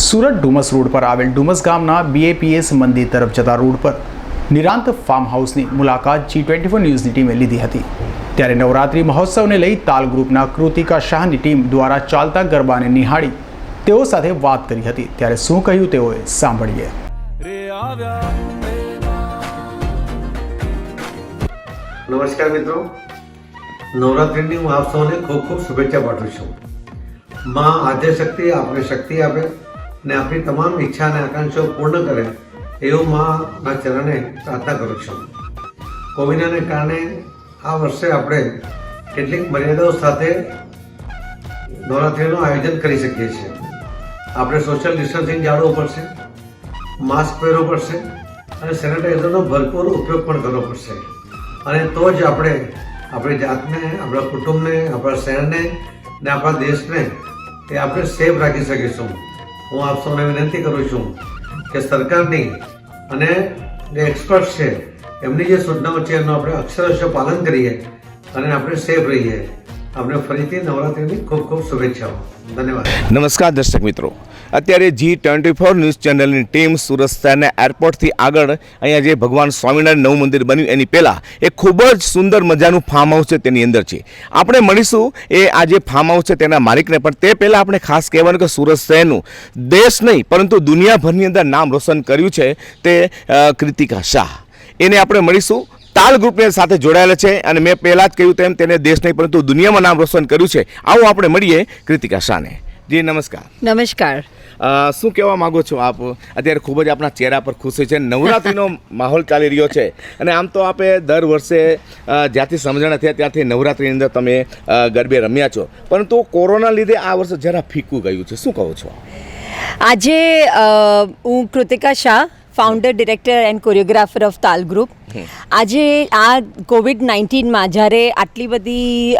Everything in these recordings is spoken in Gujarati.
સુરત ડુમસ રોડ પર આવેલ ડુમસ ગામના બીએપીએસ મંદિર તરફ જતા રોડ પર નિરાંત ફાર્મ હાઉસની મુલાકાત જી ટ્વેન્ટી ફોર ન્યૂઝની ટીમે લીધી હતી. ત્યારે નવરાત્રિ મહોત્સવને લઈ તાલ ગ્રુપના કૃતિકા શાહની ટીમ દ્વારા ચાલતા ગરબાને નિહાળી તેઓ સાથે વાત કરી હતી. ત્યારે શું કહ્યું તેઓએ સાંભળીએ. નમસ્કાર મિત્રો. નવરાત્રિની હું આપ સૌને ખૂબ ખૂબ શુભેચ્છા પાઠવું છું. માં આદ્ય શક્તિ આપણે શક્તિ આપે. અને આપણી તમામ ઈચ્છા અને આકાંક્ષાઓ પૂર્ણ કરે એવું માના ચરણે પ્રાર્થના કરું છું. કોવિડને કારણે આ વર્ષે આપણે કેટલીક મર્યાદાઓ સાથે નવરાત્રિનું આયોજન કરી શકીએ છીએ. આપણે સોશિયલ ડિસ્ટન્સિંગ જાળવવું પડશે માસ્ક પહેરવું પડશે અને સેનિટાઈઝરનો ભરપૂર ઉપયોગ પણ કરવો પડશે. અને તો જ આપણે આપણી જાતને, આપણા કુટુંબને, આપણા શહેરને ને આપણા દેશને એ આપણે સેફ રાખી શકીશું. હું આપ સૌને વિનંતી કરું છું કે સરકારની અને જે એક્સપર્ટ છે, એમની જે સૂચનાઓ છે એનું આપણે અક્ષરશ પાલન કરીએ અને આપણે સેફ રહીએ. આપણે ફરીથી નવરાત્રિની ખૂબ ખૂબ શુભેચ્છાઓ. ધન્યવાદ. નમસ્કાર દર્શક મિત્રો. અત્યારે જી ટ્વેન્ટી ફોર ન્યૂઝ ચેનલની ટીમ સુરત શહેરના એરપોર્ટથી આગળ અહીંયા જે ભગવાન સ્વામિનારાયણ નવું મંદિર બન્યું, એની પહેલાં એ ખૂબ જ સુંદર મજાનું ફાર્મ હાઉસ છે તેની અંદર છે. આપણે મળીશું એ આ જે ફાર્મ હાઉસ છે તેના માલિકને, પણ તે પહેલાં આપણે ખાસ કહેવાનું કે સુરત શહેરનું દેશ નહીં, પરંતુ દુનિયાભરની અંદર નામ રોશન કર્યું છે તે કૃતિકા શાહ. એને આપણે મળીશું. તાલ ગ્રુપની સાથે જોડાયેલા છે અને મેં પહેલાં જ કહ્યું તેમ તેને દેશ નહીં, પરંતુ દુનિયામાં નામ રોશન કર્યું છે. આવું આપણે મળીએ કૃતિકા શાહને. જી, નમસ્કાર. નમસ્કાર. શું કહેવા માગો છો આપ? અત્યારે ખૂબ જ આપણા ચહેરા પર ખુશી છે નવરાત્રિનો માહોલ ચાલી રહ્યો છે. અને આમ તો આપે દર વર્ષે જ્યાંથી સમજણ થયા ત્યાંથી નવરાત્રિની અંદર તમે ગરબે રમ્યા છો. પરંતુ કોરોના લીધે આ વર્ષે જરા ફીકું ગયું છે. શું કહો છો? આજે હું Kritika Shah founder director and choreographer of Taal group આજે આ કોવિડ નાઇન્ટીનમાં જ્યારે આટલી બધી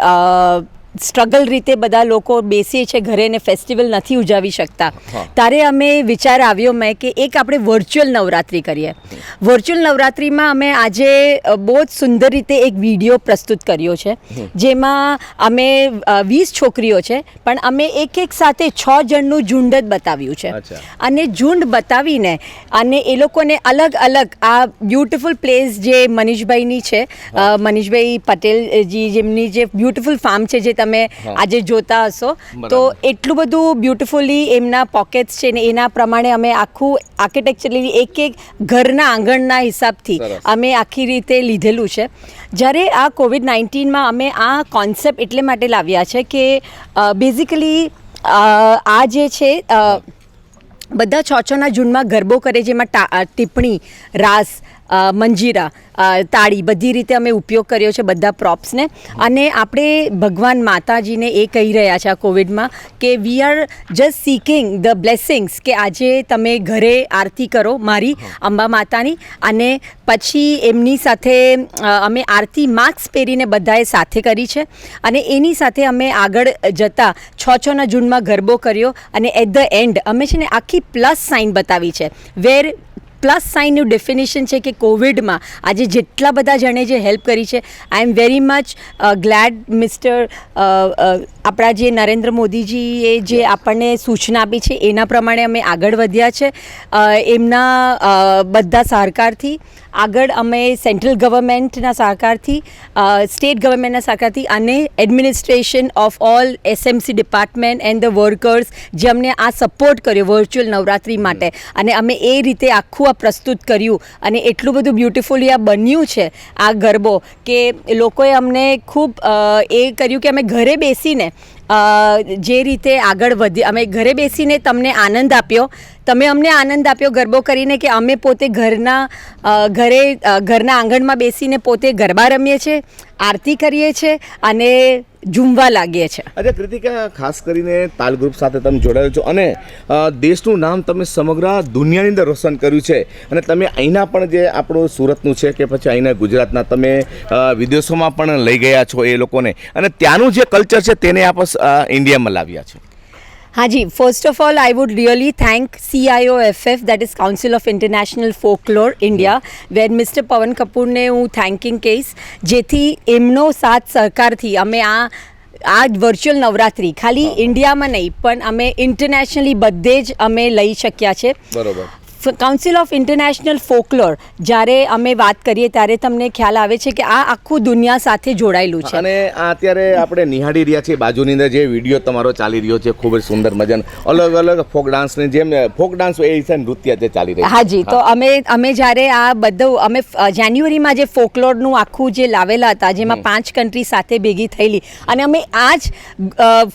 સ્ટ્રગલ રીતે બધા લોકો બેસીએ છે ઘરે ને ફેસ્ટિવલ નથી ઉજાવી શકતા. ત્યારે અમે વિચાર આવ્યો મેં કે એક આપણે વર્ચ્યુઅલ નવરાત્રિ કરીએ. વર્ચ્યુઅલ નવરાત્રિમાં અમે આજે બહુ જ સુંદર રીતે એક વીડિયો પ્રસ્તુત કર્યો છે. જેમાં અમે વીસ છોકરીઓ છે પણ અમે એક એક સાથે છ જણનું ઝુંડ જ બતાવ્યું છે. અને ઝુંડ બતાવીને અને એ લોકોને અલગ અલગ આ બ્યુટિફુલ પ્લેસ જે મનીષભાઈની છે મનીષભાઈ પટેલજી જેમની જે બ્યુટિફુલ ફાર્મ છે જે તમે આજે જોતા હશો. તો એટલું બધું બ્યુટિફુલી એમના પોકેટ્સ છે ને એના પ્રમાણે અમે આખું આર્કિટેક્ચરલી એક એક ઘરના આંગણના હિસાબથી અમે આખી રીતે લીધેલું છે. જ્યારે આ કોવિડ નાઇન્ટીનમાં અમે આ કોન્સેપ્ટ એટલે માટે લાવ્યા છે કે બેઝિકલી આ જે છે બધા છ છના જૂનમાં ગરબો કરે જેમાં ટિપ્પણી રાસ મંજીરા તાળી, બધી રીતે અમે ઉપયોગ કર્યો છે બધા પ્રોપ્સને. અને આપણે ભગવાન માતાજીને એ કહી રહ્યા છે આ કોવિડમાં કે we are just seeking the blessings કે આજે તમે ઘરે આરતી કરો મારી અંબા માતાની. અને પછી એમની સાથે અમે આરતી માસ્ક પહેરીને બધાએ સાથે કરી છે. અને એની સાથે અમે આગળ જતા છ છના જૂનમાં ગરબો કર્યો. અને એટ ધ એન્ડ અમે છે ને આખી પ્લસ સાઇન બતાવી છે. વેર પ્લસ સાઇનનું ડેફિનેશન છે કે કોવિડમાં આજે જેટલા બધા જણે જે હેલ્પ કરી છે I am very much glad mister આપણા જે નરેન્દ્ર મોદીજીએ જે આપણને સૂચના આપી છે એના પ્રમાણે અમે આગળ વધ્યા છે. એમના બધા સહકારથી આગળ અમે સેન્ટ્રલ ગવર્મેન્ટના સહકારથી સ્ટેટ ગવર્મેન્ટના સહકારથી અને administration of all SMC department and the workers જે અમને આ સપોર્ટ કર્યો વર્ચ્યુઅલ નવરાત્રિ માટે. અને અમે એ રીતે આખું આ પ્રસ્તુત કર્યું અને એટલું બધું બ્યુટિફુલી આ બન્યું છે, આ ગરબો, કે લોકોએ અમને ખૂબ એ કર્યું કે અમે ઘરે બેસીને જે રીતે આગળ વધી, અમે ઘરે બેસીને તમને આનંદ આપ્યો તમે અમને આનંદ આપ્યો, ગરબો કરીને કે અમે પોતે ઘરના ઘરે ઘરના આંગણમાં બેસીને પોતે ગરબા રમીએ છીએ, આરતી કરીએ છીએ અને ઝૂમવા લાગીએ છીએ. અરે કૃતિકા, ખાસ કરીને તાલ ગ્રુપ સાથે તમે જોડાયેલ છો અને દેશનું નામ તમે સમગ્ર દુનિયાની અંદર રોશન કર્યું છે. અને તમે અહીંના પણ જે આપણું સુરતનું છે કે પછી અહીંના ગુજરાતના તમે વિદેશોમાં પણ લઈ ગયા છો એ લોકોને. અને ત્યાંનું જે કલ્ચર છે તેને આપ ઇન્ડિયામાં લાવ્યા છે. હાજી first of all I would really thank CIOFF that is council of international folklore India where mister Pavan કપૂરને હું થેન્કિંગ કહીશ. જેથી એમનો સાથ સહકારથી અમે આ આ વર્ચ્યુઅલ નવરાત્રિ ખાલી ઇન્ડિયામાં નહીં પણ અમે ઇન્ટરનેશનલી બધે જ અમે લઈ શક્યા છે. બરોબર. કાઉન્સિલ ઓફ ઇન્ટરનેશનલ ફોકલોર જ્યારે અમે વાત કરીએ ત્યારે તમને ખ્યાલ આવે છે કે આ આખું દુનિયા સાથે જોડાયેલું છે. અને આ અત્યારે આપણે નિહાળી રહ્યા છીએ બાજુની અંદર જે વીડિયો તમારો ચાલી રહ્યો છે ખૂબ જ સુંદર મજાનો. અલગ અલગ ફોક ડાન્સની જેમ ફોક ડાન્સ એ રીતે નૃત્ય જે ચાલી રહ્યું છે. હાજી તો અમે અમે જ્યારે આ બધું અમે જાન્યુઆરીમાં જે ફોકલોરનું આખું જે લાવેલા હતા જેમાં પાંચ કન્ટ્રી સાથે ભેગી થયેલી અને અમે આ જ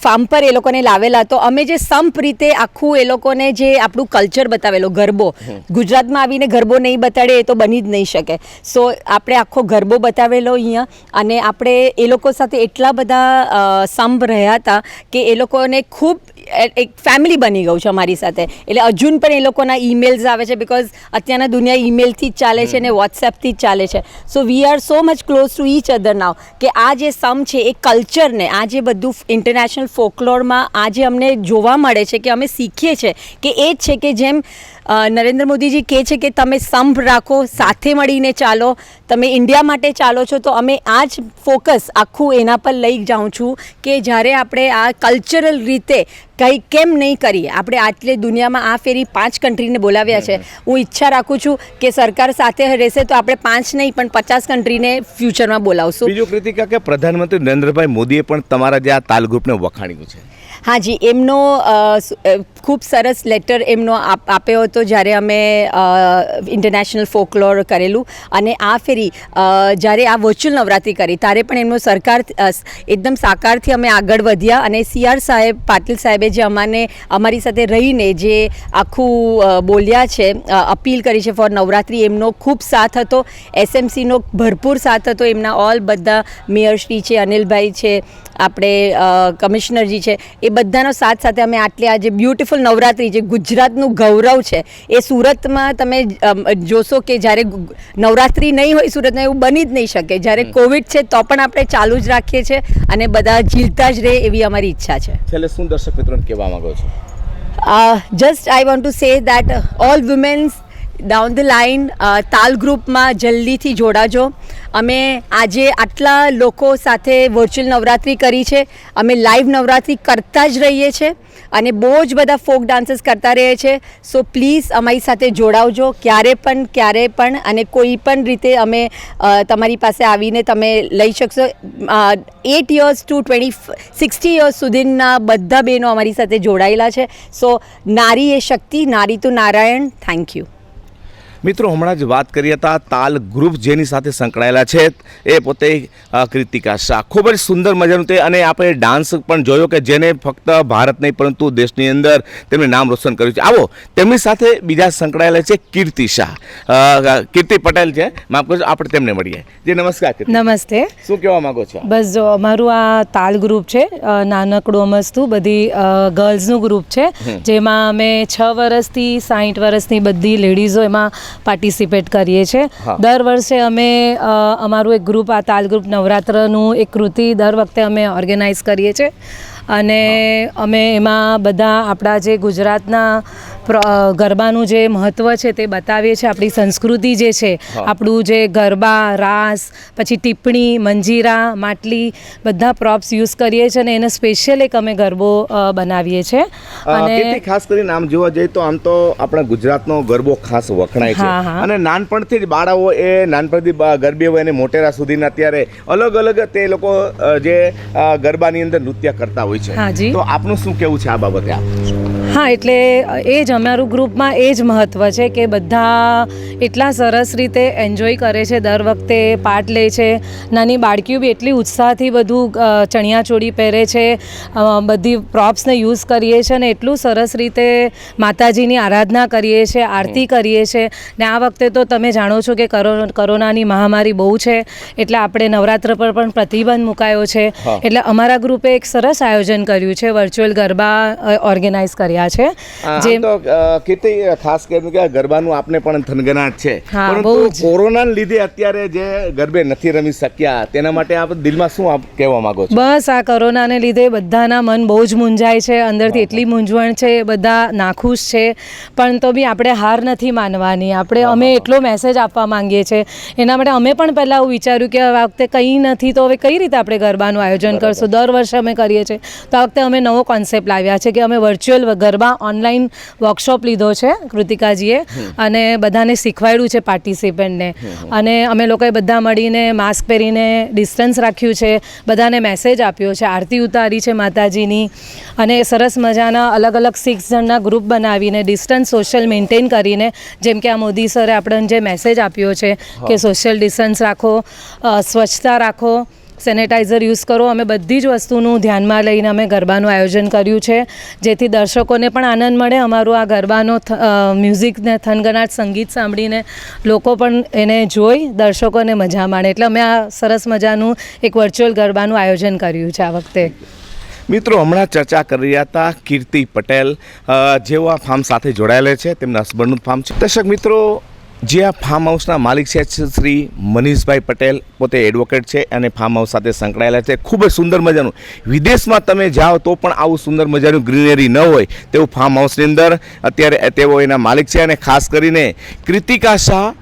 ફાર્મ પર એ લોકોને લાવેલા તો અમે જે સંપ રીતે આખું એ લોકોને જે આપણું કલ્ચર બતાવેલો ગરબો ગુજરાતમાં આવીને ગરબો નહીં બતાડે એ તો બની જ નહીં શકે. સો આપણે આખો ગરબો બતાવેલો અહીંયા અને આપણે એ લોકો સાથે એટલા બધા સંભ રહ્યા હતા કે એ લોકોને ખૂબ એક ફેમિલી બની ગયું છે અમારી સાથે. એટલે અર્જુન પણ એ લોકોના ઈમેલ્સ આવે છે બિકોઝ અત્યારના દુનિયા ઈમેલથી જ ચાલે છે ને વોટ્સએપથી જ ચાલે છે. So we are so much close to each other now કે આ જે સમ છે એ કલ્ચરને આ જે બધું ઇન્ટરનેશનલ ફોકલોરમાં આ જે અમને જોવા મળે છે કે અમે શીખીએ છીએ કે એ જ છે કે જેમ નરેન્દ્ર મોદીજી કહે છે કે તમે સંભ રાખો, સાથે મળીને ચાલો. તમે ઇન્ડિયા માટે ચાલો છો, તો અમે આ જ ફોકસ આખું એના પર લઈ જાઉં છું કે જ્યારે આપણે આ કલ્ચરલ રીતે કંઈ કેમ નહીં કરીએ? આપણે આટલી દુનિયામાં આ ફેરી પાંચ કન્ટ્રીને બોલાવ્યા છે. હું ઈચ્છા રાખું છું કે સરકાર સાથે રહેશે તો આપણે પાંચ નહીં પણ પચાસ કન્ટ્રીને ફ્યુચરમાં બોલાવશું. બીજું કૃતિકા કે પ્રધાનમંત્રી નરેન્દ્રભાઈ મોદીએ પણ તમારા જે આ તાલ ગ્રુપને વખાણ્યું છે? હાજી એમનો ખૂબ સરસ લેટર એમનો આપ- આપ્યો હતો જ્યારે અમે ઇન્ટરનેશનલ ફોકલોર કરેલું. અને આ ફેરી જ્યારે આ વર્ચ્યુઅલ નવરાત્રિ કરી ત્યારે પણ એમનો સરકાર એકદમ સાકારથી અમે આગળ વધ્યા અને સી આર સાહેબ પાટીલ સાહેબે જે અમાને અમારી સાથે રહીને જે આખું બોલ્યા છે અપીલ કરી છે ફોર નવરાત્રિ, એમનો ખૂબ સાથ હતો. એસએમસીનો ભરપૂર સાથ હતો. એમના ઓલ બધા મેયરશ્રી છે, અનિલભાઈ છે આપણે કમિશનરજી છે એ બધાનો સાથ સાથે અમે આટલી આ જે બ્યુટિફુલ નવરાત્રિ જે ગુજરાતનું ગૌરવ છે એ સુરતમાં તમે જોશો કે જ્યારે નવરાત્રી નહીં હોય સુરતમાં એવું બની જ નહીં શકે. જ્યારે કોવિડ છે તો પણ આપણે ચાલુ જ રાખીએ છીએ અને બધા ઝીલતા જ રહે એવી અમારી ઈચ્છા છે. છેલ્લે શું દર્શક મિત્રોને કહેવા માંગો છો? Just I want to say that all women's down the line તાલ ગ્રુપમાં જલ્દીથી જોડાજો. અમે આજે આટલા લોકો સાથે વર્ચ્યુઅલ નવરાત્રિ કરી છે. અમે લાઈવ નવરાત્રિ કરતા જ રહીએ છીએ અને બહુ જ બધા ફોક ડાન્સીસ કરતા રહીએ છીએ. સો પ્લીઝ અમારી સાથે જોડાવજો. ક્યારે પણ ક્યારે પણ અને કોઈ પણ રીતે અમે તમારી પાસે આવીને તમે લઈ શકશો. Eight years to twenty sixty years સુધીના બધા બહેનો અમારી સાથે જોડાયેલા છે. સો નારી એ શક્તિ, નારી તો નારાયણ. થેન્ક યુ મિત્રો હમણાં જ વાત કરી હતા તાલ ગ્રુપ જેની સાથે સંકળાયેલા છે. એ પોતે કૃતિકા શાહ. ખૂબ જ સુંદર મજાનું તે અને આપણે ડાન્સ પણ જોયો કે જેને ફક્ત ભારત નહીં પરંતુ દેશની અંદર તેમણે નામ રોશન કર્યું છે. આવો તેમની સાથે બીજા સંકળાયેલા છે કીર્તિ શાહ. કીર્તિ પટેલ છે. માફ કરજો આપણે તેમને મળીએ. જે નમસ્કાર નમસ્તે. શું કહેવા માગો છો? બસ જો અમારું આ તાલ ગ્રુપ છે નાનકડું અમસ્તું બધી ગર્લ્સનું ગ્રુપ છે. જેમાં અમે છ વર્ષથી સાઠ વર્ષની બધી લેડીઝો એમાં પાર્ટિસિપેટ કરીએ છીએ દર વર્ષે અમે અમારું એક ગ્રુપ આ તાલ ગ્રુપ નવરાત્રનું એક કૃતિ દર વખતે અમે ઓર્ગેનાઇઝ કરીએ છીએ અને અમે એમાં બધા આપણા જે ગુજરાતના ગરબાનું જે મહત્ત્વ છે તે બતાવીએ છીએ. આપણી સંસ્કૃતિ જે છે આપણું જે ગરબા રાસ પછી ટીપણી મંજીરા માટલી બધા પ્રોપ્સ યુઝ કરીએ છીએ અને એને સ્પેશિયલ એક અમે ગરબો બનાવીએ છીએ. અને ખાસ કરીને આમ જોવા જઈએ તો આમ તો આપણા ગુજરાતનો ગરબો ખાસ વખણાય છે. અને નાનપણથી જ બાળાઓ એ નાનપણથી ગરબી હોય અને મોટેરા સુધીના અત્યારે અલગ અલગ તે લોકો જે ગરબાની અંદર નૃત્ય કરતા હોય છે. તો આપનું શું કેવું છે આ બાબતે આપ? હા એટલે એ જ અમારું ગ્રુપમાં એ જ મહત્ત્વ છે કે બધા એટલા સરસ રીતે એન્જોય કરે છે દર વખતે પાર્ટ લે છે. નાની બાળકીઓ બી એટલી ઉત્સાહથી બધું ચણિયાચોળી પહેરે છે. બધી પ્રોપ્સને યુઝ કરીએ છીએ અને એટલું સરસ રીતે માતાજીની આરાધના કરીએ છીએ આરતી કરીએ છીએ ને આ વખતે તો તમે જાણો છો કે કરો કોરોનાની મહામારી બહુ છે એટલે આપણે નવરાત્ર પર પણ પ્રતિબંધ મુકાયો છે. એટલે અમારા ગ્રુપે એક સરસ આયોજન કર્યું છે વર્ચ્યુઅલ ગરબા ઓર્ગેનાઇઝ કર્યા છે. જે તો કીર્તિ ખાસ કરીને કે ગરબાનું આપને પણ થનગનાટ છે. પરંતુ કોરોનાને લીધે અત્યારે જે ગરબે નથી રમી શક્યા તેના માટે આપ દિલમાં શું આપ કહેવા માંગો છો? બસ આ કોરોનાને લીધે બધાના મન બહુ જ મૂંઝાય છે. અંદરથી એટલી મૂંઝવણ છે બધા નાખુશ છે. પણ તો બી આપણે હાર નથી માનવાની. આપણે અમે એટલો મેસેજ આપવા માંગીએ છીએ. એના માટે અમે પણ પહેલાં એવું વિચાર્યું કે આ વખતે કંઈ નથી તો હવે કઈ રીતે આપણે ગરબાનું આયોજન કરશું? દર વર્ષે અમે કરીએ છીએ. તો આ વખતે અમે નવો કોન્સેપ્ટ લાવ્યા છે કે અમે વર્ચ્યુઅલ ગરબા ઓનલાઈન વર્કશોપ લીધો છે કૃતિકાજીએ. અને બધાને શીખવાડ્યું છે પાર્ટિસિપન્ટને. અને અમે લોકોએ બધા મળીને માસ્ક પહેરીને ડિસ્ટન્સ રાખ્યું છે. બધાને મેસેજ આપ્યો છે આરતી ઉતારી છે માતાજીની. અને સરસ મજાના અલગ અલગ સિક્સ જણના ગ્રુપ બનાવીને ડિસ્ટન્સ સોશિયલ મેન્ટેન કરીને જેમ કે આ મોદી સરે આપણને જે મેસેજ આપ્યો છે કે સોશિયલ ડિસ્ટન્સ રાખો સ્વચ્છતા રાખો સેનેટાઈઝર યુઝ કરો. અમે બધી જ વસ્તુનું ધ્યાનમાં લઈને અમે ગરબાનું આયોજન કર્યું છે. જેથી દર્શકોને પણ આનંદ મળે. અમારું આ ગરબાનો થ- અ, મ્યુઝિક ને થનગનાટ સંગીત સાંભળીને લોકો પણ એને જોઈ દર્શકોને મજા માણે. એટલે અમે આ સરસ મજાનું એક વર્ચ્યુઅલ ગરબાનું આયોજન કર્યું છે આ વખતે. મિત્રો હમણાં ચર્ચા કરી રહ્યા હતા કીર્તિ પટેલ જેઓ આ ફાર્મ સાથે જોડાયેલા છે. તેમના હસબન્ડનું ફાર્મ છે. દર્શક મિત્રો જે આ ફાર્મ હાઉસના માલિક છે શ્રી મનીષભાઈ પટેલ પોતે એડવોકેટ છે અને ફાર્મ હાઉસ સાથે સંકળાયેલા છે. ખૂબ જ સુંદર મજાનું. વિદેશમાં તમે જાઓ તો પણ આવું સુંદર મજાનું ગ્રીનરી ન હોય તેવું ફાર્મ હાઉસની અંદર અત્યારે તેઓ એના માલિક છે અને ખાસ કરીને કૃતિકા શાહ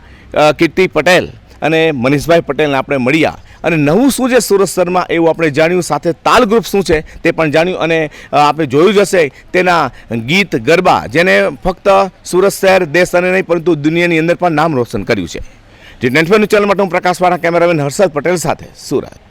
કીર્તિ પટેલ અને મનીષભાઈ પટેલને આપણે મળ્યા. અને નવું શું છે સુરત શહેરમાં એવું આપણે જાણ્યું, સાથે તાલ ગ્રુપ શું છે તે પણ જાણ્યું અને આપણે જોયું જ હશે. તેના ગીત ગરબા, જેને ફક્ત સુરત શહેર, દેશ અને નહીં, પરંતુ દુનિયાની અંદર પણ નામ રોશન કર્યું છે. જે નેટવર્કનું ચેનલ માટે હું પ્રકાશવાળા કેમેરામેન હર્ષદ પટેલ સાથે, સુરત.